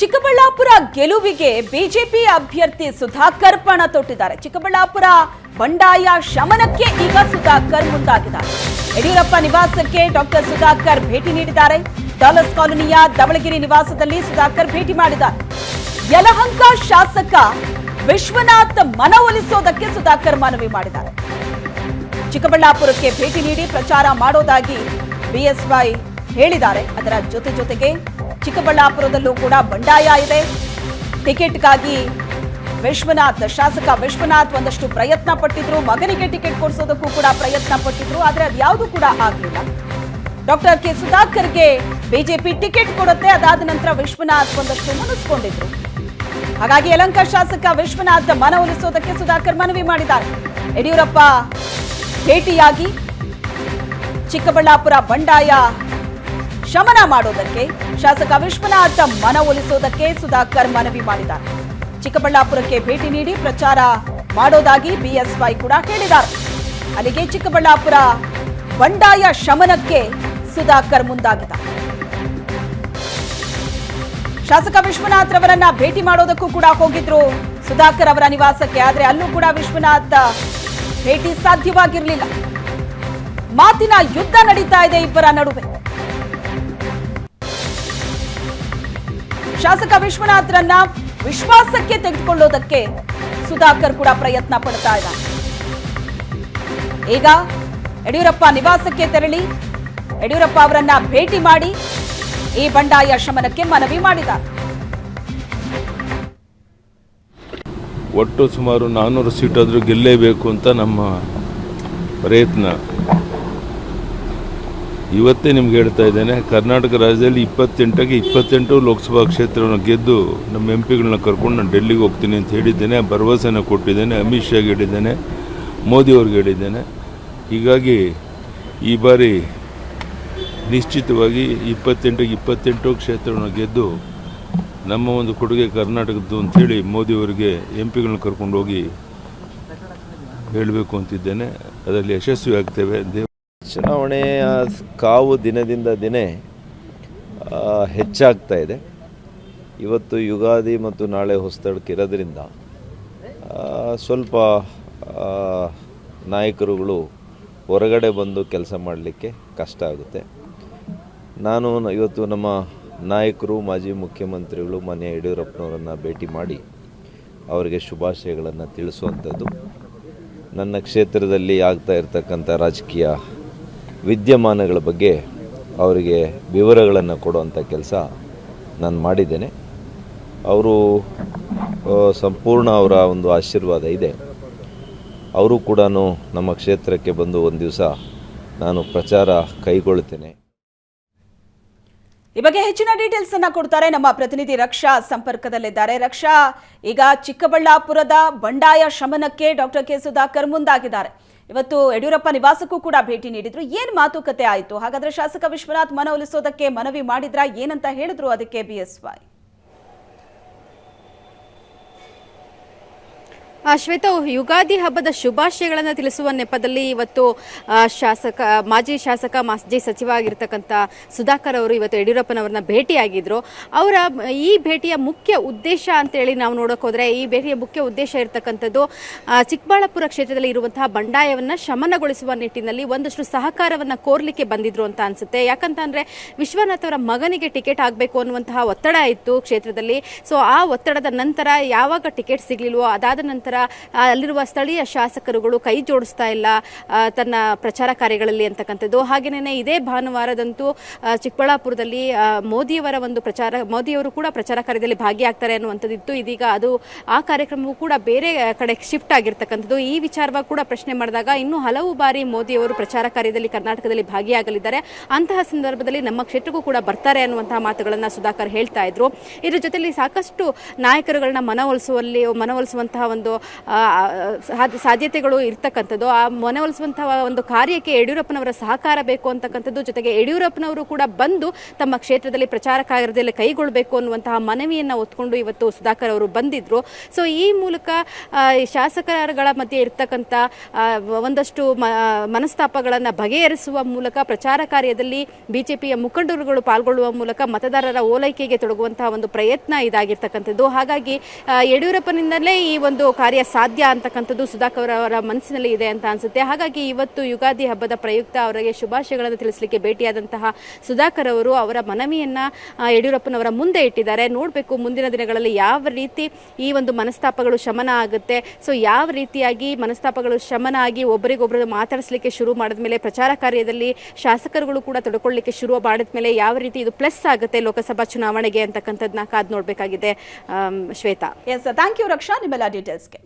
ಚಿಕ್ಕಬಳ್ಳಾಪುರ ಗೆಲುವಿಗೆ ಬಿಜೆಪಿ ಅಭ್ಯರ್ಥಿ ಸುಧಾಕರ್ ಪಣ ತೊಟ್ಟಿದ್ದಾರೆ. ಚಿಕ್ಕಬಳ್ಳಾಪುರ ಬಂಡಾಯ ಶಮನಕ್ಕೆ ಈಗ ಸುಧಾಕರ್ ಮುಂದಾಗಿದ್ದಾರೆ. ಯಡಿಯೂರಪ್ಪ ನಿವಾಸಕ್ಕೆ ಡಾಕ್ಟರ್ ಸುಧಾಕರ್ ಭೇಟಿ ನೀಡಿದ್ದಾರೆ. ಡಾಲಸ್ ಕಾಲೋನಿಯ ಧವಳಗಿರಿ ನಿವಾಸದಲ್ಲಿ ಸುಧಾಕರ್ ಭೇಟಿ ಮಾಡಿದ್ದಾರೆ. ಯಲಹಂಕ ಶಾಸಕ ವಿಶ್ವನಾಥ್ ಮನವೊಲಿಸೋದಕ್ಕೆ ಸುಧಾಕರ್ ಮನವಿ ಮಾಡಿದ್ದಾರೆ. ಚಿಕ್ಕಬಳ್ಳಾಪುರಕ್ಕೆ ಭೇಟಿ ನೀಡಿ ಪ್ರಚಾರ ಮಾಡೋದಾಗಿ ಬಿಎಸ್ವೈ ಹೇಳಿದ್ದಾರೆ. ಅದರ ಜೊತೆ ಜೊತೆಗೆ ಚಿಕ್ಕಬಳ್ಳಾಪುರದಲ್ಲೂ ಕೂಡ ಬಂಡಾಯ ಇದೆ. ಟಿಕೆಟ್ಗಾಗಿ ವಿಶ್ವನಾಥ್, ಶಾಸಕ ವಿಶ್ವನಾಥ್ ಒಂದಷ್ಟು ಪ್ರಯತ್ನ ಪಟ್ಟಿದ್ರು. ಮಗನಿಗೆ ಟಿಕೆಟ್ ಕೊಡಿಸೋದಕ್ಕೂ ಕೂಡ ಪ್ರಯತ್ನ ಪಟ್ಟಿದ್ರು. ಆದರೆ ಅದು ಅದ್ಯಾವುದು ಕೂಡ ಆಗಲಿಲ್ಲ. Doctor K. ಸುಧಾಕರ್ಗೆ ಬಿಜೆಪಿ ಟಿಕೆಟ್ ಕೊಡುತ್ತೆ. ಅದಾದ ನಂತರ ವಿಶ್ವನಾಥ್ ಒಂದಷ್ಟು ಮನಸ್ಕೊಂಡಿದ್ರು. ಹಾಗಾಗಿ ಯಲಂಕ ಶಾಸಕ ವಿಶ್ವನಾಥ್ ಮನವೊಲಿಸೋದಕ್ಕೆ ಸುಧಾಕರ್ ಮನವಿ ಮಾಡಿದ್ದಾರೆ. ಯಡಿಯೂರಪ್ಪ ಭೇಟಿಯಾಗಿ ಚಿಕ್ಕಬಳ್ಳಾಪುರ ಬಂಡಾಯ ಶಮನ ಮಾಡೋದಕ್ಕೆ ಶಾಸಕ ವಿಶ್ವನಾಥ್ ಮನವೊಲಿಸೋದಕ್ಕೆ ಸುಧಾಕರ್ ಮನವಿ ಮಾಡಿದ್ದಾರೆ. ಚಿಕ್ಕಬಳ್ಳಾಪುರಕ್ಕೆ ಭೇಟಿ ನೀಡಿ ಪ್ರಚಾರ ಮಾಡೋದಾಗಿ ಬಿಎಸ್ವೈ ಕೂಡ ಹೇಳಿದ್ದಾರೆ. ಅಲ್ಲಿಗೆ ಚಿಕ್ಕಬಳ್ಳಾಪುರ ಬಂಡಾಯ ಶಮನಕ್ಕೆ ಸುಧಾಕರ್ ಮುಂದಾಗಿದ್ದಾರೆ. ಶಾಸಕ ವಿಶ್ವನಾಥ್ ಅವರನ್ನ ಭೇಟಿ ಮಾಡೋದಕ್ಕೂ ಕೂಡ ಹೋಗಿದ್ರು. ಸುಧಾಕರ್ ಅವರ ನಿವಾಸಕ್ಕೆ ಆದ್ರೆ ಅಲ್ಲೂ ಕೂಡ ವಿಶ್ವನಾಥ್ ಭೇಟಿ ಸಾಧ್ಯವಾಗಿರಲಿಲ್ಲ. ಮಾತಿನ ಯುದ್ಧ ನಡೀತಾ ಇದೆ ಇಬ್ಬರ ನಡುವೆ. ಶಾಸಕ ವಿಶ್ವನಾಥ್ರನ್ನ ವಿಶ್ವಾಸಕ್ಕೆ ತೆಗೆದುಕೊಳ್ಳೋದಕ್ಕೆ ಸುಧಾಕರ್ ಕೂಡ ಪ್ರಯತ್ನ ಪಡ್ತಾ ಇದ್ದಾರೆ. ಈಗ ಯಡಿಯೂರಪ್ಪ ನಿವಾಸಕ್ಕೆ ತೆರಳಿ ಯಡಿಯೂರಪ್ಪ ಅವರನ್ನ ಭೇಟಿ ಮಾಡಿ ಈ ಬಂಡಾಯ ಶಮನಕ್ಕೆ ಮನವಿ ಮಾಡಿದ್ದಾರೆ. ಒಟ್ಟು ಸುಮಾರು ನಾನ್ನೂರು ಸೀಟಾದರೂ ಗೆಲ್ಲೇಬೇಕು ಅಂತ ನಮ್ಮ ಪ್ರಯತ್ನ. ಇವತ್ತೇ ನಿಮ್ಗೆ ಹೇಳ್ತಾ ಇದ್ದೇನೆ, ಕರ್ನಾಟಕ ರಾಜ್ಯದಲ್ಲಿ ಇಪ್ಪತ್ತೆಂಟಕ್ಕೆ ಇಪ್ಪತ್ತೆಂಟು ಲೋಕಸಭಾ ಕ್ಷೇತ್ರವನ್ನು ಗೆದ್ದು ನಮ್ಮ ಎಂ ಪಿಗಳನ್ನ ಕರ್ಕೊಂಡು ನಾನು ಡೆಲ್ಲಿಗೆ ಹೋಗ್ತೀನಿ ಅಂತ ಹೇಳಿದ್ದೇನೆ, ಭರವಸೆನ ಕೊಟ್ಟಿದ್ದೇನೆ, ಅಮಿತ್ ಶಾಗೆ ಹೇಳಿದ್ದೇನೆ ಮೋದಿಯವ್ರಿಗೆ ಹೇಳಿದ್ದೇನೆ. ಹೀಗಾಗಿ ಈ ಬಾರಿ ನಿಶ್ಚಿತವಾಗಿ ಇಪ್ಪತ್ತೆಂಟಿಗೆ ಇಪ್ಪತ್ತೆಂಟು ಕ್ಷೇತ್ರವನ್ನು ಗೆದ್ದು ನಮ್ಮ ಒಂದು ಕೊಡುಗೆ ಕರ್ನಾಟಕದ್ದು ಅಂಥೇಳಿ ಮೋದಿಯವರಿಗೆ ಎಂ ಪಿಗಳನ್ನ ಕರ್ಕೊಂಡು ಹೋಗಿ ಹೇಳಬೇಕು ಅಂತಿದ್ದೇನೆ. ಅದರಲ್ಲಿ ಯಶಸ್ವಿ ಆಗ್ತೇವೆ. ದೇವ ಚುನಾವಣೆಯ ಕಾವು ದಿನದಿಂದ ದಿನೇ ಹೆಚ್ಚಾಗ್ತಾ ಇದೆ. ಇವತ್ತು ಯುಗಾದಿ ಮತ್ತು ನಾಳೆ ಇರೋದ್ರಿಂದ ಸ್ವಲ್ಪ ನಾಯಕರುಗಳು ಹೊರಗಡೆ ಬಂದು ಕೆಲಸ ಮಾಡಲಿಕ್ಕೆ ಕಷ್ಟ ಆಗುತ್ತೆ. ನಾನು ಇವತ್ತು ನಮ್ಮ ನಾಯಕರು, ಮಾಜಿ ಮುಖ್ಯಮಂತ್ರಿಗಳು, ಮಾನ್ಯ ಯಡಿಯೂರಪ್ಪನವರನ್ನು ಭೇಟಿ ಮಾಡಿ ಅವರಿಗೆ ಶುಭಾಶಯಗಳನ್ನು ತಿಳಿಸುವಂಥದ್ದು. ನನ್ನ ಕ್ಷೇತ್ರದಲ್ಲಿ ಆಗ್ತಾ ಇರತಕ್ಕಂಥ ರಾಜಕೀಯ ವಿದ್ಯಮಾನಗಳ ಬಗ್ಗೆ ಅವರಿಗೆ ವಿವರಗಳನ್ನು ಕೊಡುವಂಥ ಕೆಲಸ ನಾನು ಮಾಡಿದ್ದೇನೆ. ಅವರು ಸಂಪೂರ್ಣ ಅವರ ಒಂದು ಆಶೀರ್ವಾದ ಇದೆ. ಅವರು ಕೂಡ ನಮ್ಮ ಕ್ಷೇತ್ರಕ್ಕೆ ಬಂದು ಒಂದು ದಿವಸ ನಾನು ಪ್ರಚಾರ ಕೈಗೊಳ್ತೇನೆ. ಈ ಬಗ್ಗೆ ಹೆಚ್ಚಿನ ಡೀಟೇಲ್ಸ್ ಅನ್ನ ಕೊಡ್ತಾರೆ ನಮ್ಮ ಪ್ರತಿನಿಧಿ ರಕ್ಷಾ ಸಂಪರ್ಕದಲ್ಲಿದ್ದಾರೆ. ರಕ್ಷಾ, ಈಗ ಚಿಕ್ಕಬಳ್ಳಾಪುರದ ಬಂಡಾಯ ಶಮನಕ್ಕೆ ಡಾಕ್ಟರ್ ಕೆ ಸುಧಾಕರ್ ಮುಂದಾಗಿದ್ದಾರೆ. ಇವತ್ತು ಯಡಿಯೂರಪ್ಪ ನಿವಾಸಕ್ಕೂ ಕೂಡ ಭೇಟಿ ನೀಡಿದ್ರು. ಏನ್ ಮಾತುಕತೆ ಆಯಿತು? ಹಾಗಾದ್ರೆ ಶಾಸಕ ವಿಶ್ವನಾಥ್ ಮನವೊಲಿಸೋದಕ್ಕೆ ಮನವಿ ಮಾಡಿದ್ರ? ಏನಂತ ಹೇಳಿದ್ರು ಅದಕ್ಕೆ ಬಿಎಸ್ವೈ ಶ್ವೇತಾ, ಯುಗಾದಿ ಹಬ್ಬದ ಶುಭಾಶಯಗಳನ್ನು ತಿಳಿಸುವ ನೆಪದಲ್ಲಿ ಇವತ್ತು ಶಾಸಕ, ಮಾಜಿ ಶಾಸಕ, ಮಾಜಿ ಸಚಿವ ಆಗಿರ್ತಕ್ಕಂಥ ಸುಧಾಕರ್ ಅವರು ಇವತ್ತು ಯಡಿಯೂರಪ್ಪನವರನ್ನ ಭೇಟಿಯಾಗಿದ್ರು. ಅವರ, ಈ ಭೇಟಿಯ ಮುಖ್ಯ ಉದ್ದೇಶ ಅಂತೇಳಿ ನಾವು ನೋಡೋಕೆ ಹೋದರೆ, ಈ ಭೇಟಿಯ ಮುಖ್ಯ ಉದ್ದೇಶ ಇರತಕ್ಕಂಥದ್ದು ಚಿಕ್ಕಬಳ್ಳಾಪುರ ಕ್ಷೇತ್ರದಲ್ಲಿ ಇರುವಂತಹ ಬಂಡಾಯವನ್ನು ಶಮನಗೊಳಿಸುವ ನಿಟ್ಟಿನಲ್ಲಿ ಒಂದಷ್ಟು ಸಹಕಾರವನ್ನು ಕೋರ್ಲಿಕ್ಕೆ ಬಂದಿದ್ರು ಅಂತ ಅನಿಸುತ್ತೆ. ಯಾಕಂತಂದರೆ ವಿಶ್ವನಾಥ್ ಅವರ ಮಗನಿಗೆ ಟಿಕೆಟ್ ಆಗಬೇಕು ಅನ್ನುವಂತಹ ಒತ್ತಡ ಇತ್ತು ಕ್ಷೇತ್ರದಲ್ಲಿ. ಸೊ ಆ ಒತ್ತಡದ ನಂತರ ಯಾವಾಗ ಟಿಕೆಟ್ ಸಿಗಲಿಲ್ವೋ ಅದಾದ ನಂತರ ಅಲ್ಲಿರುವ ಸ್ಥಳೀಯ ಶಾಸಕರುಗಳು ಕೈ ಜೋಡಿಸ್ತಾ ಇಲ್ಲ ತನ್ನ ಪ್ರಚಾರ ಕಾರ್ಯಗಳಲ್ಲಿ ಅಂತಕ್ಕಂಥದ್ದು. ಹಾಗೆಯೇ ಇದೇ ಭಾನುವಾರದಂತೂ ಚಿಕ್ಕಬಳ್ಳಾಪುರದಲ್ಲಿ ಮೋದಿಯವರ ಒಂದು ಪ್ರಚಾರ, ಮೋದಿಯವರು ಕೂಡ ಪ್ರಚಾರ ಕಾರ್ಯದಲ್ಲಿ ಭಾಗಿಯಾಗ್ತಾರೆ ಅನ್ನುವಂಥದ್ದಿತ್ತು. ಇದೀಗ ಅದು, ಆ ಕಾರ್ಯಕ್ರಮವು ಕೂಡ ಬೇರೆ ಕಡೆ ಶಿಫ್ಟ್ ಆಗಿರ್ತಕ್ಕಂಥದ್ದು. ಈ ವಿಚಾರವಾಗಿ ಕೂಡ ಪ್ರಶ್ನೆ ಮಾಡಿದಾಗ ಇನ್ನೂ ಹಲವು ಬಾರಿ ಮೋದಿಯವರು ಪ್ರಚಾರ ಕಾರ್ಯದಲ್ಲಿ ಕರ್ನಾಟಕದಲ್ಲಿ ಭಾಗಿಯಾಗಲಿದ್ದಾರೆ. ಅಂತಹ ಸಂದರ್ಭದಲ್ಲಿ ನಮ್ಮ ಕ್ಷೇತ್ರಕ್ಕೂ ಕೂಡ ಬರ್ತಾರೆ ಅನ್ನುವಂತಹ ಮಾತುಗಳನ್ನು ಸುಧಾಕರ್ ಹೇಳ್ತಾ ಇದ್ರು. ಇದರ ಜೊತೆಯಲ್ಲಿ ಸಾಕಷ್ಟು ನಾಯಕರುಗಳನ್ನ ಮನವೊಲಿಸುವಲ್ಲಿ, ಮನವೊಲಿಸುವಂತಹ ಒಂದು ಸಾಧ್ಯತೆಗಳು ಇರ್ತಕ್ಕಂಥದ್ದು. ಆ ಮನವೊಲಿಸುವಂಥ ಒಂದು ಕಾರ್ಯಕ್ಕೆ ಯಡಿಯೂರಪ್ಪನವರ ಸಹಕಾರ ಬೇಕು ಅಂತಕ್ಕಂಥದ್ದು. ಜೊತೆಗೆ ಯಡಿಯೂರಪ್ಪನವರು ಕೂಡ ಬಂದು ತಮ್ಮ ಕ್ಷೇತ್ರದಲ್ಲಿ ಪ್ರಚಾರ ಕಾರ್ಯದಲ್ಲಿ ಕೈಗೊಳ್ಳಬೇಕು ಅನ್ನುವಂತಹ ಮನವಿಯನ್ನು ಒತ್ಕೊಂಡು ಇವತ್ತು ಸುಧಾಕರ್ ಅವರು ಬಂದಿದ್ರು. ಸೊ ಈ ಮೂಲಕ ಶಾಸಕರಗಳ ಮಧ್ಯೆ ಇರ್ತಕ್ಕಂಥ ಒಂದಷ್ಟು ಮನಸ್ತಾಪಗಳನ್ನು ಬಗೆಹರಿಸುವ ಮೂಲಕ, ಪ್ರಚಾರ ಕಾರ್ಯದಲ್ಲಿ ಬಿಜೆಪಿಯ ಮುಖಂಡರುಗಳು ಪಾಲ್ಗೊಳ್ಳುವ ಮೂಲಕ ಮತದಾರರ ಓಲೈಕೆಗೆ ತೊಡಗುವಂತಹ ಒಂದು ಪ್ರಯತ್ನ ಇದಾಗಿರ್ತಕ್ಕಂಥದ್ದು. ಹಾಗಾಗಿ ಯಡಿಯೂರಪ್ಪನಿಂದಲೇ ಈ ಒಂದು ಕಾರ್ಯ ಸಾಧ್ಯ ಅಂತಕ್ಕಂಥದ್ದು ಸುಧಾಕರ್ ಅವರ ಮನಸ್ಸಿನಲ್ಲಿ ಇದೆ ಅಂತ ಅನಿಸುತ್ತೆ. ಹಾಗಾಗಿ ಇವತ್ತು ಯುಗಾದಿ ಹಬ್ಬದ ಪ್ರಯುಕ್ತ ಅವರಿಗೆ ಶುಭಾಶಯಗಳನ್ನು ತಿಳಿಸಲಿಕ್ಕೆ ಭೇಟಿಯಾದಂತಹ ಸುಧಾಕರ್ ಅವರು ಅವರ ಮನವಿಯನ್ನು ಯಡಿಯೂರಪ್ಪನವರ ಮುಂದೆ ಇಟ್ಟಿದ್ದಾರೆ. ನೋಡಬೇಕು ಮುಂದಿನ ದಿನಗಳಲ್ಲಿ ಯಾವ ರೀತಿ ಈ ಒಂದು ಮನಸ್ತಾಪಗಳು ಶಮನ ಆಗುತ್ತೆ. ಸೊ ಯಾವ ರೀತಿಯಾಗಿ ಮನಸ್ತಾಪಗಳು ಶಮನ ಆಗಿ ಒಬ್ಬರಿಗೊಬ್ಬರು ಮಾತಾಡಿಸಲಿಕ್ಕೆ ಶುರು ಮಾಡಿದ ಮೇಲೆ ಪ್ರಚಾರ ಕಾರ್ಯದಲ್ಲಿ ಶಾಸಕರುಗಳು ಕೂಡ ತೊಡ್ಕೊಳ್ಳಿಕ್ಕೆ ಶುರು ಮಾಡಿದ ಮೇಲೆ ಯಾವ ರೀತಿ ಇದು ಪ್ಲಸ್ ಆಗುತ್ತೆ ಲೋಕಸಭಾ ಚುನಾವಣೆಗೆ ಅಂತಕ್ಕಂಥದ್ದನ್ನ ಕಾದು ನೋಡಬೇಕಾಗಿದೆ. Shweta. Yes thank you Raksha. ನಿಮ್ಮೆಲ್ಲ ಡೀಟೇಲ್ಸ್ಗೆ